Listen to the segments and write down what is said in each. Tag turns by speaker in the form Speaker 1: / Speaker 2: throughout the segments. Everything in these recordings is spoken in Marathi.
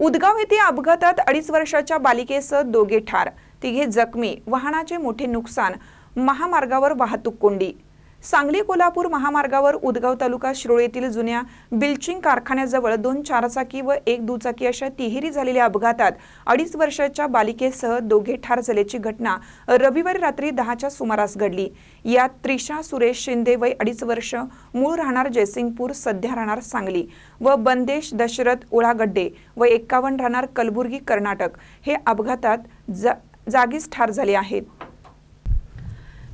Speaker 1: उदगाव येथे अपघातात अडीच वर्षाच्या बालिकेसह दोघे ठार. तिघे जखमी. वाहनाचे मोठे नुकसान. महामार्गावर वाहतूक कोंडी. सांगली कोल्हापूर महामार्गावर उदगाव तालुका शिरोळ येथील जुन्या बिल्चिंग कारखान्याजवळ दोन चारचाकी व एक दुचाकी अशा तिहेरी झालेल्या अपघातात अडीच वर्षाच्या बालिकेसह दोघे ठार झाल्याची घटना रविवारी रात्री दहाच्या सुमारास घडली. यात त्रिशा सुरेश शिंदे वय अडीच वर्ष मूळ राहणार जयसिंगपूर सध्या राहणार सांगली व बंदेश दशरथ उळागड्डे व एक्कावन्न राहणार कलबुर्गी कर्नाटक. हे अपघातात जा जागीच ठार झाले आहेत.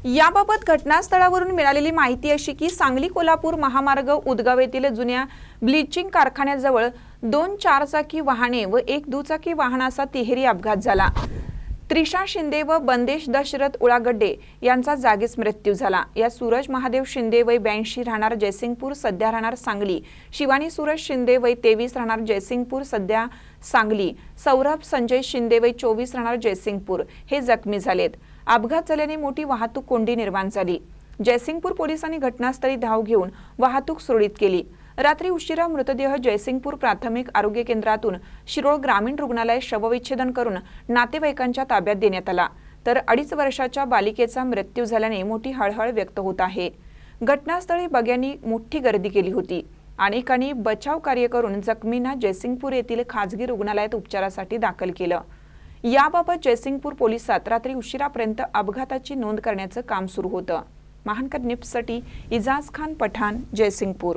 Speaker 1: याबाबत घटनास्थळावरून मिळालेली माहिती अशी की सांगली कोल्हापूर महामार्ग उदगाव येथील जुन्या ब्लिचिंग कारखान्याजवळ दोन चारचाकी वाहने व एक दुचाकी वाहनाचा तिहेरी अपघात झाला. त्रिशा शिंदे व बंदेश दशरथ उळागड्डे यांचा जागीच मृत्यू झाला. या सूरज महादेव शिंदे वय ब्याऐंशी राहणार जयसिंगपूर सध्या राहणार सांगली. शिवानी सूरज शिंदे वय तेवीस राहणार जयसिंगपूर सध्या सांगली. सौरभ संजय शिंदे वय चोवीस राहणार जयसिंगपूर. हे जखमी झालेत. अपघात झाल्याने मोठी वाहतूक कोंडी निर्माण झाली. जयसिंगपूर पोलिसांनी घटनास्थळी धाव घेऊन वाहतूक सुरळीत केली. रात्री उशिरा मृतदेह जयसिंगपूर प्राथमिक आरोग्य केंद्रातून शिरोळ ग्रामीण रुग्णालय शवविच्छेदन करून नातेवाईकांच्या ताब्यात देण्यात आला. तर अडीच वर्षाच्या बालिकेचा मृत्यू झाल्याने मोठी हळहळ व्यक्त होत आहे. घटनास्थळी बग्यांनी मोठी गर्दी केली होती. अनेकांनी बचाव कार्य करून जखमींना जयसिंगपूर येथील खाजगी रुग्णालयात उपचारासाठी दाखल केलं. याबाबत जयसिंगपूर पोलिसात रात्री उशिरापर्यंत अपघाताची नोंद करण्याचं काम सुरू होतं. महानकर निप्ससाठी इजाज खान पठाण जयसिंगपूर.